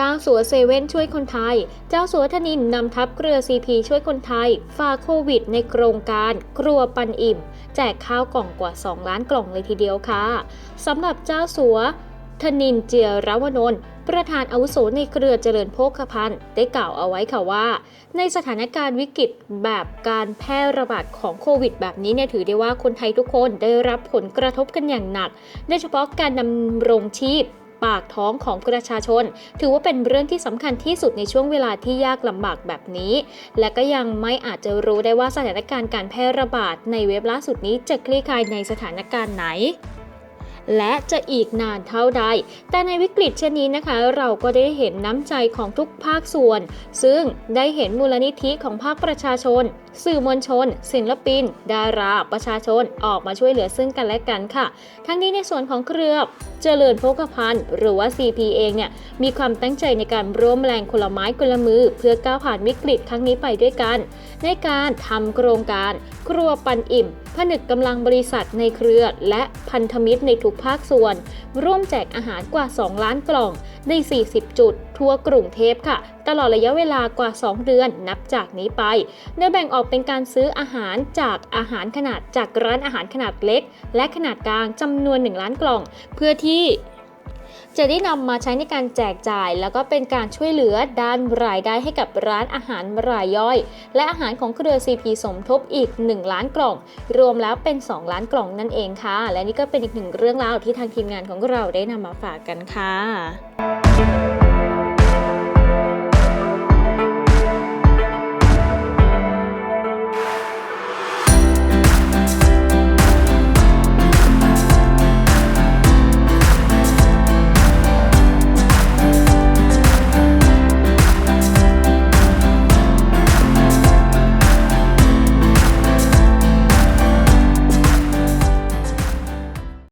จ้าสัวเซเว่นช่วยคนไทย เจ้าสัวธนินนำทัพเกลือซีพีช่วยคนไทยฝ่าโควิดในโครงการครัวปันอิ่ม แจกข้าวกล่องกว่า 2 ล้านกล่องเลยทีเดียวค่ะสำหรับเจ้าสัวธนินเจียรวนนท์ประธานอาวุโสในเครือเจริญโภคภัณฑ์ได้กล่าวเอาไว้ค่ะว่า ในสถานการณ์วิกฤตแบบการแพร่ระบาดของโควิด แบบนี้เนี่ยถือได้ว่าคนไทยทุกคนได้รับผลกระทบกันอย่างหนัก โดยเฉพาะการดำรงชีพ ปากท้องของประชาชน ถือว่าเป็นเรื่องที่สำคัญที่สุดในช่วงเวลาที่ยากลำบากแบบนี้ และก็ยังไม่อาจจะรู้ได้ว่าสถานการณ์การแพร่ระบาดในเว็บล่าสุดนี้จะคลี่คลายในสถานการณ์ไหน และจะอีกนานเท่าใด แต่ในวิกฤตเช่นนี้นะคะ เราก็ได้เห็นน้ำใจของทุกภาคส่วน ซึ่งได้เห็นมูลนิธิของภาคประชาชน สื่อมวลชน ศิลปิน ดารา ประชาชน ออกมาช่วยเหลือซึ่งกันและกันค่ะ ทั้งนี้ในส่วนของเครือเจริญโภคภัณฑ์ หรือว่า CP เองเนี่ยมีความตั้งใจในการร่วมแรงคนละไม้คนละมือ เพื่อก้าวผ่านวิกฤตครั้งนี้ไปด้วยกัน ในการทำโครงการครัวปันอิ่มผนึกกำลังบริษัทในเครือ และพันธมิตรในทุกภาคส่วน ร่วมแจกอาหารกว่า 2 ล้านกล่องใน 40 จุด ทั่วกรุงเทพค่ะ ตลอดระยะเวลากว่า 2 เดือนนับจากนี้ไป โดยแบ่งออกเป็นการซื้ออาหารจากอาหารขนาดจากร้านอาหารขนาดเล็ก และขนาดกลางจำนวน 1 ล้านกล่อง เพื่อที่ จะได้นำมาใช้ในการแจกจ่าย แล้วก็เป็นการช่วยเหลือด้านรายได้ให้กับร้านอาหารรายย่อย และอาหารของเครือ CP สมทบอีก 1 ล้านกล่อง รวมแล้วเป็น 2 ล้านกล่องนั่นเองค่ะ และนี่ก็เป็นอีกหนึ่งเรื่องราวที่ทางทีมงานของเราได้นำมาฝากกันค่ะ